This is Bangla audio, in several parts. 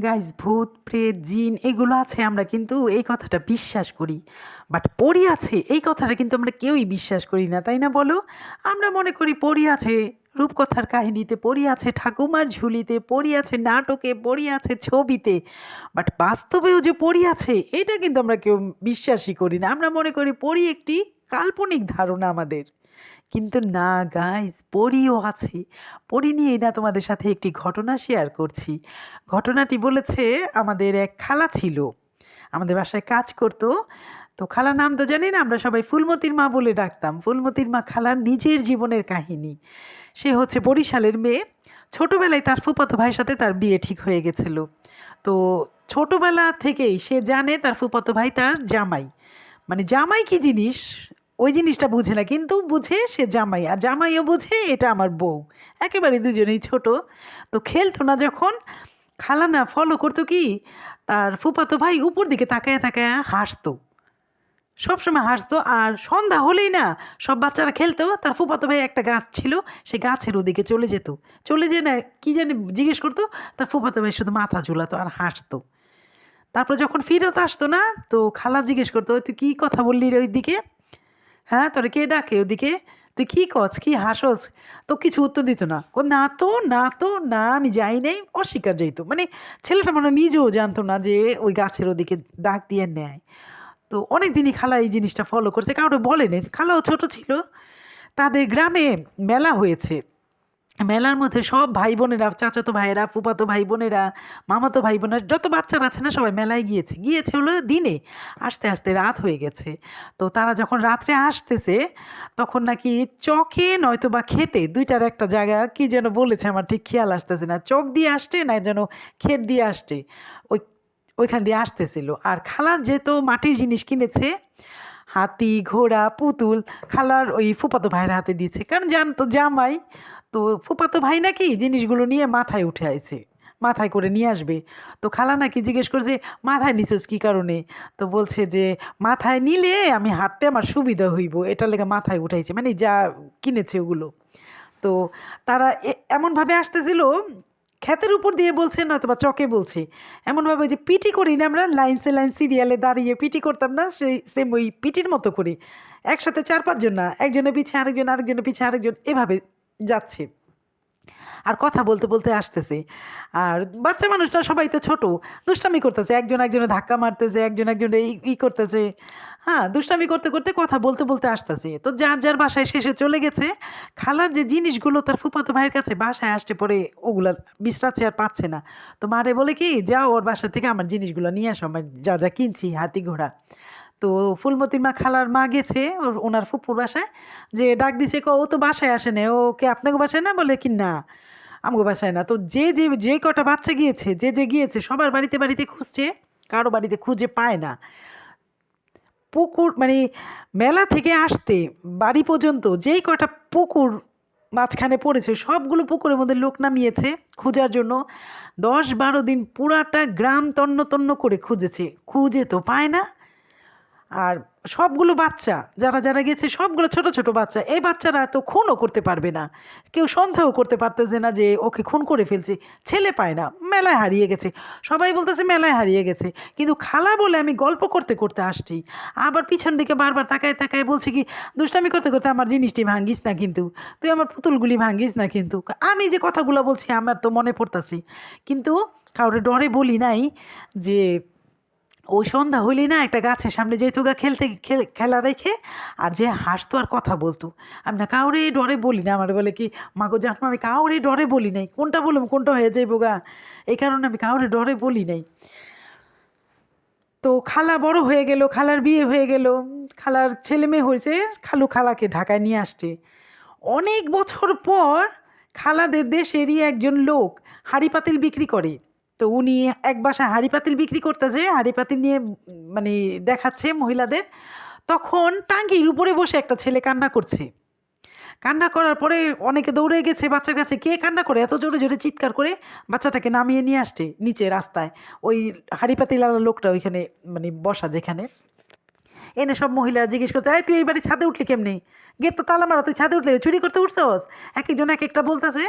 গাইস ভূত, প্রেত, জিন, এগুলো আছে, আমরা কিন্তু এই কথাটা বিশ্বাস করি। বাট পরি আছে, এই কথাটা কিন্তু আমরা কেউই বিশ্বাস করি না, তাই না বলো? আমরা মনে করি পরি আছে, রূপকথার কাহিনীতে পড়ি আছে, ঠাকুমার ঝুলিতে পড়ি আছে, নাটকে পড়ি আছে, ছবিতে। বাট বাস্তবেও যে পড়ি আছে, এটা কিন্তু আমরা কেউ বিশ্বাসই করি না। আমরা মনে করি পড়ি একটি কাল্পনিক ধারণা আমাদের। কিন্তু না গাইস পরিও আছে। পরি নিয়ে না তোমাদের সাথে একটি ঘটনা শেয়ার করছি। ঘটনাটি বলেছে, আমাদের এক খালা ছিল। আমাদের বাসায় কাজ করতো। তো খালার নাম তো জানি না, আমরা সবাই ফুলমতির মা বলে ডাকতাম। ফুলমতির মা খালার নিজের জীবনের কাহিনী। সে হচ্ছে বরিশালের মেয়ে। ছোটোবেলায় তার ফুপাতো ভাইয়ের সাথে তার বিয়ে ঠিক হয়ে গেছিল। তো ছোটোবেলা থেকেই সে জানে তার ফুপাতো ভাই তার জামাই। মানে জামাই কি জিনিস? ওই জিনিসটা বুঝে না, কিন্তু বুঝে সে জামাই, আর জামাইও বুঝে এটা আমার বউ। একেবারে দুজনেই ছোট। তো খেলতো না যখন খালা না ফলো করতো কি, তার ফুপাতো ভাই উপর দিকে তাকায় তাকায় হাসতো। সবসময় হাসতো, আর সন্ধ্যা হলেই না, সব বাচ্চারা খেলতো, তার ফুপাতো ভাই একটা গাছ ছিল, সে গাছের ওদিকে চলে যেত। চলে যেয়ে না, কী জানি জিজ্ঞেস করতো, তার ফুপাতো ভাই শুধু মাথা ঝুলাতো আর হাসতো। তারপর যখন ফিরত আসতো না, তো খালা জিজ্ঞেস করতো "ওই তুই কী কথা বললি ওই দিকে হ্যাঁ তোরে কে ডাকে ওদিকে? তুই কী কস কী হাসস? তো কিছু উত্তর দিত না। ও না তো না তো, না, আমি যাই নাই, অস্বীকার যাইতো। মানে ছেলেটা মানে নিজেও জানতো না যে ওই গাছের ওদিকে ডাক দিয়ে নেয়। তো অনেক দিনই খালা এই জিনিসটা ফলো করছে। কাউকে বলেনি খালাও ছোট ছিল। তাদের গ্রামে মেলা হয়েছে। মেলার মধ্যে সব ভাই বোনেরা চাচাতো ভাইয়েরা ফুপাতো ভাই বোনেরা মামাতো ভাই বোনেরা যত বাচ্চারা আছে না, সবাই মেলায় গিয়েছে। গিয়েছে হলো দিনে। আস্তে আস্তে রাত হয়ে গেছে। তো তারা যখন রাত্রে আসতেছে, তখন নাকি চকে নয়তো বা খেতে, দুইটার একটা জায়গা, কি যেন বলেছে আমার ঠিক খেয়াল আসতেছে না। চক দিয়ে আসছে না যেন ক্ষেত দিয়ে আসছে? ওই, ওইখান দিয়ে আসতেছিল। আর খালার যেহেতু মাটির জিনিস কিনেছে হাতি, ঘোড়া, পুতুল, খালার ওই ফুপাতো ভাইয়ের হাতে দিয়েছে। কারণ জানতো জামাই, তো ফুপাতো ভাই নাকি জিনিসগুলো নিয়ে মাথায় উঠে আইছে, মাথায় করে নিয়ে আসবে। তো খালা নাকি জিজ্ঞেস করছে, মাথায় নিছোস কী কারণে? তো বলছে যে, মাথায় নিলে আমি হাঁটতে আমার সুবিধা হইব। এটা লেগে মাথায় উঠাইছে মানে যা কিনেছে ওগুলো। তো তারা এমনভাবে আসতেছিল ক্ষেতের উপর দিয়ে বলছে, নয়তোবা চকে বলছে। এমনভাবে যে পিটি করি না আমরা, লাইনসে লাইন সিরিয়ালে দাঁড়িয়ে পিটি করতাম না, সেই সেম ওই পিটির মতো করে। একসাথে চার পাঁচজন না, একজনের পিছিয়ে আরেকজন, আরেকজনের পিছিয়ে আরেকজন, এভাবে যাচ্ছে। আর কথা বলতে বলতে আসতেছে। আর বাচ্চা মানুষটা সবাই তো ছোটো, দুষ্টামি করতেছে, একজন একজনে ধাক্কা মারতেছে, একজন একজনে ই- করতেছে। হ্যাঁ দুষ্টামি করতে করতে কথা বলতে বলতে আসতেছে। তো যার যার বাসায় শেষে চলে গেছে, খালার যে জিনিসগুলো তার ফুপাতো ভাইয়ের কাছে বাসায় আসতে পরে ওগুলা বিশ্রাচ্ছে আর পাচ্ছে না। তো মারে বলে কি, যাও ওর বাসা থেকে আমার জিনিসগুলো নিয়ে আসো, আমার যা যা কিনছি, হাতি ঘোড়া। তো ফুলমতির মা, খালার মা গেছে, ওর, ওনার ফুপুর বাসায়, যে ডাক দিছে ও তো বাসায় আসে না ও কে আপনাকে বাসায় না বলে কি না? আমাকে বাসায় না। তো যে যে যে কটা বাচ্চা গিয়েছে, যে যে গিয়েছে, সবার বাড়িতে বাড়িতে খুঁজছে, কারও বাড়িতে খুঁজে পায় না। পুকুর মানে মেলা থেকে আসতে, বাড়ি পর্যন্ত যেই কটা পুকুর মাঝখানে পড়েছে, সবগুলো পুকুরের মধ্যে লোক নামিয়েছে খোঁজার জন্য। দশ বারো দিন পুরাটা গ্রাম তন্ন তন্ন করে খুঁজেছে। খুঁজে তো পায় না। আর সবগুলো বাচ্চা, যারা যারা গেছে, সবগুলো ছোট ছোট বাচ্চা, এই বাচ্চারা তো খুনও করতে পারবে না। কেউ সন্দেহ করতে পারতেছে না যে ওকে খুন করে ফেলছে, ছেলে পায় না, মেলায় হারিয়ে গেছে। সবাই বলতেছে মেলায় হারিয়ে গেছে। কিন্তু খালা বলে আমি গল্প করতে করতে আসছি। আবার পিছন দিকে বারবার তাকায় তাকায় বলছি কি, দুষ্টামি করতে করতে আমার জিনিসটি ভাঙ্গিস না কিন্তু, তুই আমার পুতুলগুলি ভাঙ্গিস না কিন্তু। আমি যে কথাগুলো বলছি আমার তো মনে পড়তাছি। কিন্তু কাউরে ডরে বলি নাই যে ওই সন্ধ্যা হইলে না একটা গাছের সামনে যেহেতু গা খেলতে, খেলা রেখে, আর যে হাসতো আর কথা বলতো। আমি না কাউরে ডরে বলি না, আমার বলে কি মাগো জানো আমি কাউরে ডরে বলি নাই। কোনটা বললাম কোনটা হয়ে যাইব গা? এই কারণে আমি কাউরে ডরে বলি নাই। তো খালা বড় হয়ে গেল, খালার বিয়ে হয়ে গেল। খালার ছেলে মেয়ে হয়েছে খালু খালাকে ঢাকায় নিয়ে আসছে। অনেক বছর পর খালাদের দেশেরই একজন লোক হাঁড়ি পাতিল বিক্রি করে। তো উনি এক বাসায় হাঁড়ি পাতিল বিক্রি করতেছে, হাঁড়ি পাতিল নিয়ে মানে দেখাচ্ছে মহিলাদের। তখন টাঙ্গির উপরে বসে একটা ছেলে কান্না করছে। কান্না করার পরে অনেকে দৌড়ে গেছে বাচ্চার কাছে। কে কান্না করে? এত জোরে জোরে চিৎকার করে বাচ্চাটাকে নামিয়ে নিয়ে আসছে নিচে রাস্তায়। ওই হাঁড়ি পাতিলালা লোকটা ওইখানে মানে বসা যেখানে। এনে সব মহিলারা জিজ্ঞেস করতে এই তুই এই বাড়ি ছাদে উঠলি কেমনি? গেট তো তালা মারা তুই ছাদে উঠলে চুরি করতে উঠছস? এক একজন এক একটা বলতেছে,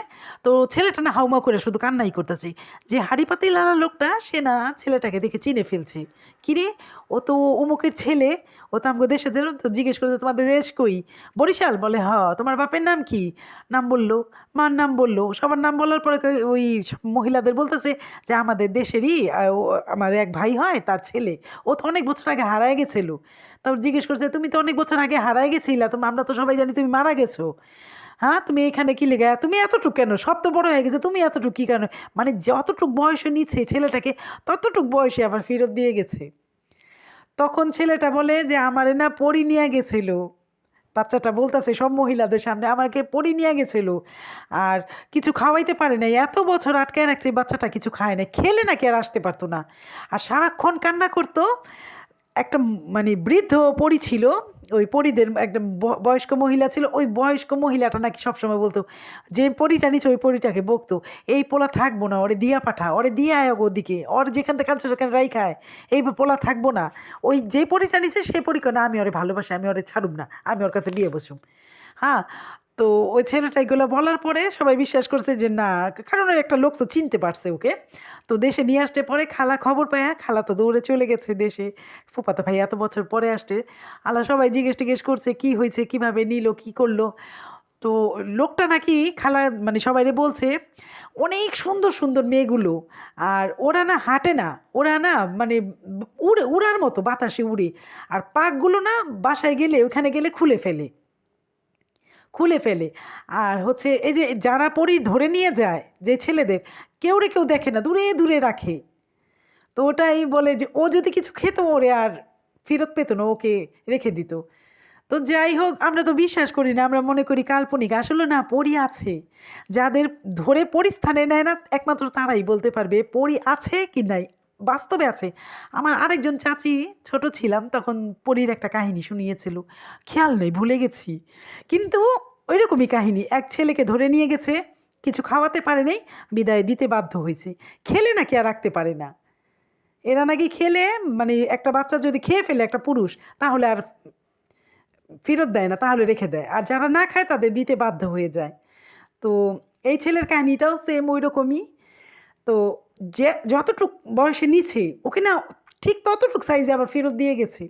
তো ছেলেটা না হাউমাউ করে শুধু কান্নাই করতেছে। যে হাড়ি পাতিলালা লোকটা, সে না ছেলেটাকে দেখে চিনে ফেলছে। কিরে ও তো অমুকের ছেলে, ও তো আমাকে দেশে দিল, তো জিজ্ঞেস করতে তোমাদের দেশ কই? বরিশাল? বলে, হ, তোমার বাপের নাম কি? নাম বলল, মার নাম বলল। সবার নাম বলার পরে ওই মহিলাদের বলতেছে যে, আমাদের দেশেরই আমার এক ভাই হয়, তার ছেলে। ও তো অনেক বছর আগে হারায় গেছিল। তারপর জিজ্ঞেস করছে, তুমি তো অনেক বছর আগে হারায় গেছিলা তুমি আমরা তো সবাই জানি তুমি মারা গেছো। হ্যাঁ তুমি এখানে কি লেগে? তুমি এতটুক কেন? সব তো বড় হয়ে গেছে, তুমি এতটুক কী কেন মানে যতটুক বয়সে নিচ্ছে ছেলেটাকে, ততটুক বয়সে আবার ফেরত দিয়ে গেছে। তখন ছেলেটা বলে যে, আমারে না পরি নিয়ে গেছিল। বাচ্চাটা বলতেছে, সব মহিলাদের সামনে আমাকে পড়ি নিয়ে গেছিল। আর কিছু খাওয়াইতে পারে নাই, এত বছর আটকায় রাখছে বাচ্চাটা, কিছু খায় না খেলে নাকি আর আসতে পারতো না। আর সারাক্ষণ কান্না করতো, একটা মানে বৃদ্ধ পরি ছিল ওই পরিদের একটা বয়স্ক মহিলা ছিল, ওই বয়স্ক মহিলাটা নাকি সবসময় বলতো, যে পরিটা নিচ্ছে ওই পরিটাকে বকতো, এই পোলা থাকব না, ওরে দিয়া পাঠা, ওরে দিয়ে আয় ওগো ওদিকে, ওর যেখান থেকে আনছে সেখানে রাই খায়, এই পোলা থাকব না, ওই যে পরিটা নিচ্ছে সে পরী না, আমি ওরে ভালোবাসি, আমি ওরে ছাড়ুম না, আমি ওর কাছে বিয়ে বসুম। হ্যাঁ তো ওই ছেলেটা এগুলো বলার পরে সবাই বিশ্বাস করছে যে না কারণ একটা লোক তো চিনতে পারছে ওকে। তো দেশে নিয়ে আসতে পরে খালা খবর পায় হ্যাঁ, খালা তো দৌড়ে চলে গেছে দেশে। ফুপাতো ভাই এত বছর পরে আসছে। আলা সবাই জিজ্ঞেস টিজ্ঞেস করছে কি হয়েছে কীভাবে নিল কি করল? তো লোকটা নাকি খালা মানে সবাইরে বলছে অনেক সুন্দর সুন্দর মেয়েগুলো আর ওরা না হাঁটে না ওরা না মানে উড়ে উড়ার মতো বাতাসে উড়ে আর পাকগুলো না বাসায় গেলে ওখানে গেলে খুলে ফেলে। খুলে ফেলে। আর হচ্ছে এই যে যারা পরি ধরে নিয়ে যায় যে ছেলেদের, কেউ রে কেউ দেখে না, দূরে দূরে রাখে। তো ওটাই বলে যে ও যদি কিছু খেত ওরে আর ফেরত পেত না, ওকে রেখে দিত। তো যাই হোক, আমরা তো বিশ্বাস করি না, আমরা মনে করি কাল্পনিক। আসলে না, পরি আছে। যাদের ধরে পরিস্থানে নেয় না, একমাত্র তারাই বলতে পারবে পরি আছে কি নাই। বাস্তবে আছে। আমার আরেকজন চাচি ছোট ছিলাম, তখন পরীর একটা কাহিনী শুনিয়েছিল। খেয়াল নেই, ভুলে গেছি। কিন্তু ওই রকমই কাহিনী, এক ছেলেকে ধরে নিয়ে গেছে, কিছু খাওয়াতে পারে নাই, বিদায় দিতে বাধ্য হয়েছে। খেলে নাকি আর রাখতে পারে না? এরা নাকি খেলে মানে একটা বাচ্চা যদি খেয়ে ফেলে একটা পুরুষ, তাহলে আর ফেরত দেয় না, তাহলে রেখে দেয়। আর যারা না খায়, তাদের দিতে বাধ্য হয়ে যায়। তো এই ছেলের কাহিনিটাও সেম ওই রকমই তো যে যতটুক বয়সে নিছে, ওকে না ঠিক ততটুক সাইজে আবার ফেরত দিয়ে গেছে।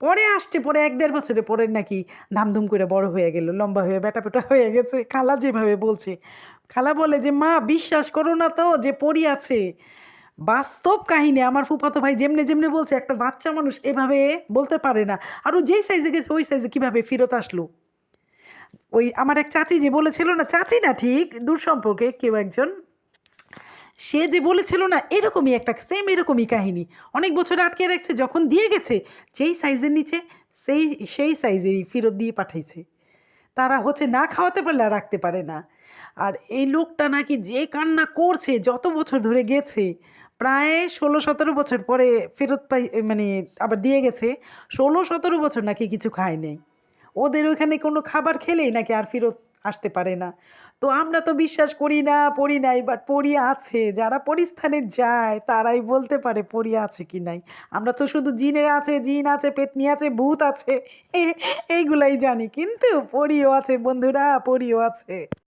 পরে আসছে, পরে এক দেড় বছরে পরে নাকি ধামধুম করে বড় হয়ে গেল, লম্বা হয়ে বেটা পেটা হয়ে গেছে। খালা যেভাবে বলছে, খালা বলে যে, মা, বিশ্বাস করো না তো যে পড়ি আছে। বাস্তব কাহিনী আমার ফুফাতো ভাই যেমনে যেমনে বলছে, একটা বাচ্চা মানুষ এভাবে বলতে পারে না। আর ও যেই সাইজে গেছে, ওই সাইজে কীভাবে ফেরত আসলো? ওই আমার এক চাচি যে বলেছিল না, চাচি না ঠিক, দূর সম্পর্কে কেউ একজন সে যে বলেছিল না, এরকমই একটা সেম এরকমই কাহিনী। অনেক বছর আটকে রাখছে, যখন দিয়ে গেছে, যেই সাইজের নিচে, সেই সেই সাইজেরই ফেরত দিয়ে পাঠাইছে। তারা হচ্ছে না খাওয়াতে পারলে রাখতে পারে না। আর এই লোকটা নাকি যে কান্না করছে, যত বছর ধরে গেছে, প্রায় ষোলো সতেরো বছর পরে ফেরত পাই মানে আবার দিয়ে গেছে ষোলো সতেরো বছর নাকি কিছু খায় ওদের ওইখানে কোনো খাবার খেলেই নাকি আর ফেরত আসতে পারে না। তো আমরা তো বিশ্বাস করি না, পড়ি নাই বাট পড়ি আছে। যারা পরিস্থানে যায়, তারাই বলতে পারে পড়ি আছে কি নাই। আমরা তো শুধু জিনের আছে, জিন আছে, পেতনি আছে, ভূত আছে, এইগুলাই জানি। কিন্তু পড়িও আছে, বন্ধুরা, পড়িও আছে।